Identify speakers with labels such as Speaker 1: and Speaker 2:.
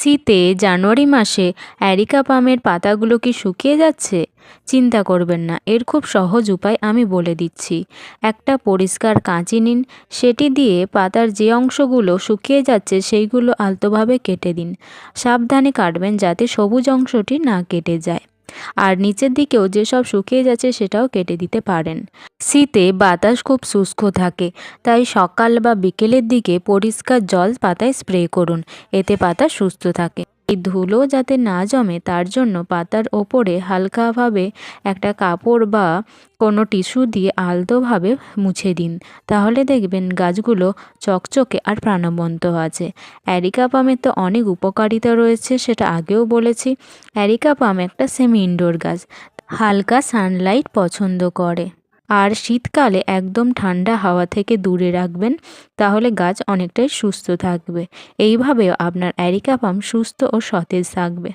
Speaker 1: শীতে, জানুয়ারি মাসে অ্যারিকা পামের পাতাগুলো কি শুকিয়ে যাচ্ছে? চিন্তা করবেন না, এর খুব সহজ উপায় আমি বলে দিচ্ছি। একটা পরিষ্কার কাঁচি নিন, সেটি দিয়ে পাতার যে অংশগুলো শুকিয়ে যাচ্ছে সেইগুলো আলতোভাবে কেটে দিন। সাবধানে কাটবেন যাতে সবুজ অংশটি না কেটে যায়। আর নিচের দিকেও যেসব শুকিয়ে যাচ্ছে সেটাও কেটে দিতে পারেন। শীতে বাতাস খুব শুষ্ক থাকে, তাই সকাল বা বিকেলের দিকে পরিষ্কার জল পাতায় স্প্রে করুন, এতে পাতা সুস্থ থাকে। এই ধুলো যাতে না জমে, তার জন্য পাতার ওপরে হালকাভাবে একটা কাপড় বা কোনো টিস্যু দিয়ে আলতোভাবে মুছে দিন। তাহলে দেখবেন গাছগুলো চকচকে আর প্রাণবন্ত আছে। অ্যারিকা পামের তো অনেক উপকারিতা রয়েছে, সেটা আগেও বলেছি। অ্যারিকা পাম একটা সেমি ইনডোর গাছ, হালকা সানলাইট পছন্দ করে। আর শীতকালে একদম ঠান্ডা হাওয়া থেকে দূরে রাখবেন, তাহলে গাছ অনেকটাই সুস্থ থাকবে। এইভাবেও আপনার অ্যারিকা পাম সুস্থ ও সতেজ থাকবে।